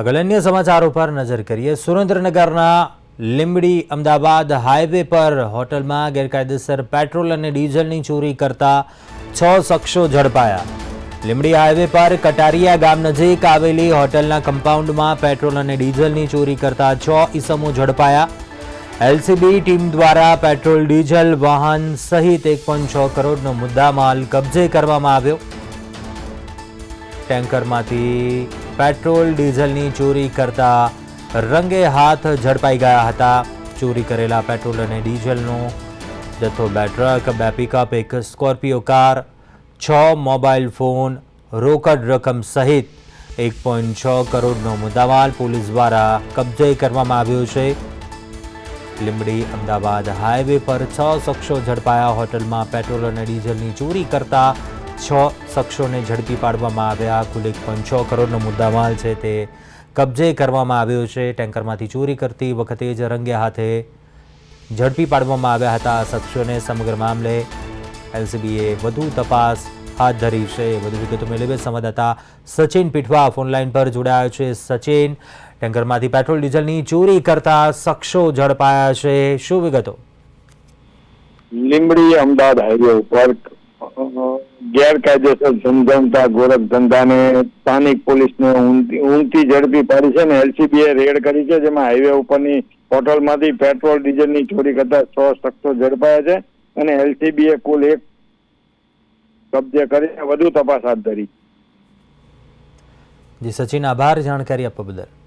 આગળ અન્ય સમાચારો પર નજર કરીએ. સુરેન્દ્રનગરના લીંબડી અમદાવાદ હાઈવે પર હોટલમાં ગેરકાયદેસર પેટ્રોલ અને ડીઝલની ચોરી કરતા છ શખ્સો ઝડપાયા. લીંબડી હાઈવે પર કટારિયા ગામ નજીક આવેલી હોટલના કમ્પાઉન્ડમાં પેટ્રોલ અને ડીઝલની ચોરી કરતા છ ઈસમો ઝડપાયા. એલસીબી ટીમ દ્વારા પેટ્રોલ, ડીઝલ, વાહન સહિત એક છ કરોડનો મુદ્દામાલ કબજે કરવામાં આવ્યો. ટેન્કરમાંથી પેટ્રોલ, ડીઝલની ચોરી કરતા રંગે હાથ ઝડપાઈ ગયા હતા. ચોરી કરેલા પેટ્રોલ અને ડીઝલનો જથ્થો બે ટ્રક, બે પિકઅપ, એક સ્કોર્પિયો કાર, છ મોબાઈલ ફોન, રોકડ રકમ સહિત એક પોઈન્ટ છ કરોડનો મુદ્દામાલ પોલીસ દ્વારા કબજે કરવામાં આવ્યો છે. લીંબડી અમદાવાદ હાઈવે પર છ શખ્સો ઝડપાયા હોટલમાં પેટ્રોલ અને ડીઝલની ચોરી કરતા છ શખ્સોને ઝડપી પાડવામાં આવ્યા. કુલ એક છ કરોડનો મુદ્દામાલ છે તે કબજે કરવામાં આવ્યો છે. ટેન્કરમાંથી ચોરી કરતી વખતે જ રંગે હાથે ઝડપી પાડવામાં આવ્યા હતા. આ શખ્સોને સમગ્ર મામલે એલસીબીએ વધુ તપાસ હાથ ધરી છે. વધુ વિગતો મેળવે સંવાદદાતા સચિન પીઠવા ફોનલાઈન પર જોડાયા છે. સચિન, ટેન્કરમાંથી પેટ્રોલ, ડીઝલની ચોરી કરતા શખ્સો ઝડપાયા છે. શું વિગતો? લીમડી અમદાવાદ હાઈવે ઉપર ગેરકાયદેસર સમજાવતા ગોરખ ધંધાને સ્થાનિક પોલીસને ઊંઘતી ઝડપી પાડી છે ને એલસીબીએ રેડ કરી છે, જેમાં હાઈવે ઉપરની હોટલમાંથી પેટ્રોલ ડીઝલની ચોરી કરતા છ શખ્સો ઝડપાયા છે અને એલસીબીએ કુલ એક કબજે કરીને વધુ તપાસ હાથ ધરી. જી, સચિન, આભાર. જાણકારી આપવા બદલ.